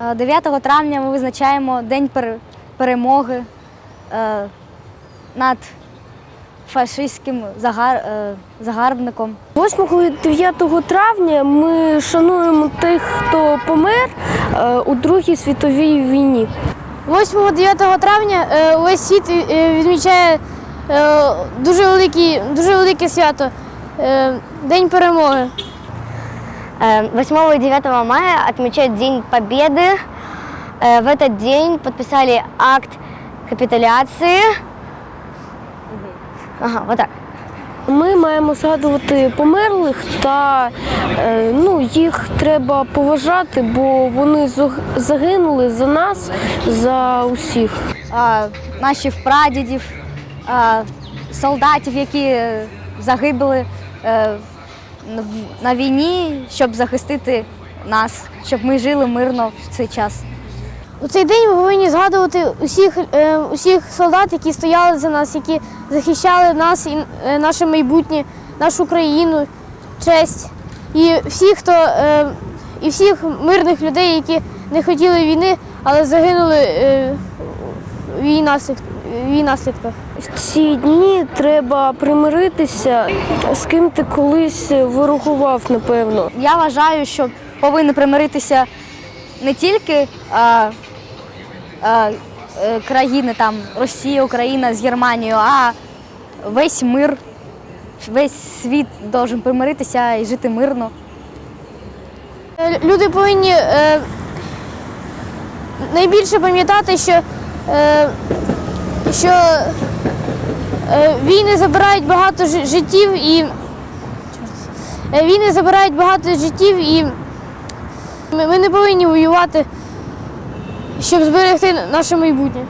Е, 9 травня ми визначаємо День перемоги е, над фашистським загар, е, загарбником. 8-9 травня ми шануємо тих, хто помер е, у Другій світовій війні. 8-9 травня е, увесь світ е, відмічає е, дуже, великі, дуже велике свято е, День перемоги. Э, 8 и 9 мая отмечают День Победы. Э, В этот день подписали акт капитуляции. Ага, вот так. Ми маємо згадувати померлих та е, ну, їх треба поважати, бо вони зог- загинули за нас, за усіх. е, наших прадідів, е, солдатів, які е, загибли е, в- на війні, щоб захистити нас, щоб ми жили мирно в цей час. У цей день ми повинні згадувати усіх, е, усіх солдат, які стояли за нас, які захищали нас і е, наше майбутнє, нашу країну, честь. І всіх, хто е, і всіх мирних людей, які не хотіли війни, але загинули в її наслід- в її наслідках. В ці дні треба примиритися, з ким ти колись ворогував, напевно. Я вважаю, що повинні примиритися не тільки е, е, е, країни, там Росія, Україна з Германією, а весь мир, весь світ має примиритися і жити мирно. Е, Люди повинні е, найбільше пам'ятати, що, е, що е, війни забирають багато жи- життів і е, війни забирають багато життів і ми, ми не повинні воювати, щоб зберегти наше майбутнє.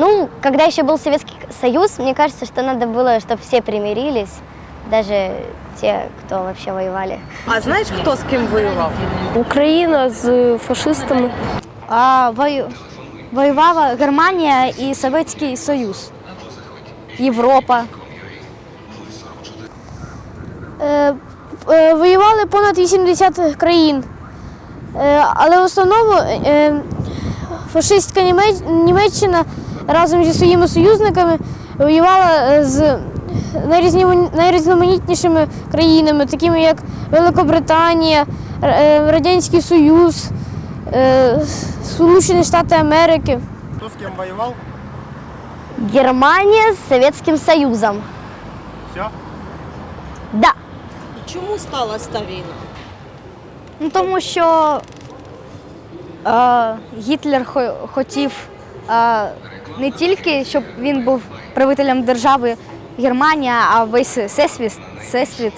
Ну, когда еще был Советский Союз, мне кажется, что надо было, чтобы все примирились, даже те, кто вообще воевали. А знаєш, хто з ким воював? Україна з фашистами. А вою- воювала Германія і Совєтський Союз, Європа. Е, е, воювали понад 80 країн. Е, але в основному е, фашистська Німеч- Німеччина разом зі своїми союзниками воювала е, з найрізномані- найрізноманітнішими країнами, такими як Великобританія, е, Радянський Союз, Сполучені Штати Америки. Кто с кем воевал? Германия с Советским Союзом. Все? Да. Чому сталася та війна? Ну, тому що е, Гітлер хо- хотів е, не тільки, щоб він був правителем держави Германія, а весь всесвіт, всесвіт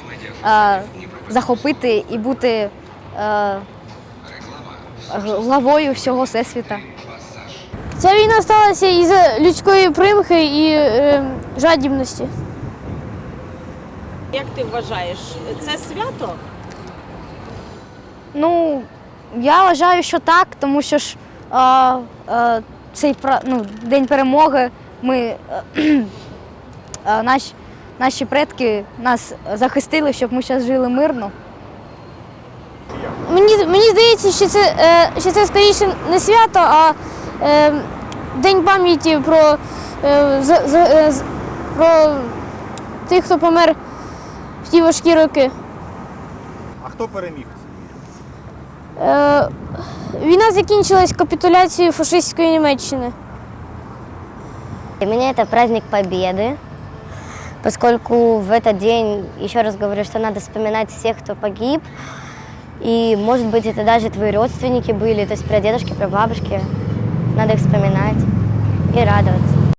е, захопити і бути е, главою всього всесвіта. Ця війна сталася із-за людської примхи і е, жадібності. Як ти вважаєш, це свято? Ну, я вважаю, що так, тому що ж е, е, цей ну, день перемоги ми е, е, наші, наші предки нас захистили, щоб ми зараз жили мирно. Мені, мені здається, що це, е, що це скоріше не свято, а е, день пам'яті про, е, за- за- е, з- про тих, хто помер в ті важкі роки. А хто переміг? Е, війна закінчилась капітуляцією фашистської Німеччини. Для меня это праздник Победы, поскольку в этот день, еще раз говорю, что надо вспоминать всех, кто погиб. И, может быть, это даже твои родственники были, то есть прадедушки, прабабушки. Надо их вспоминать и радоваться.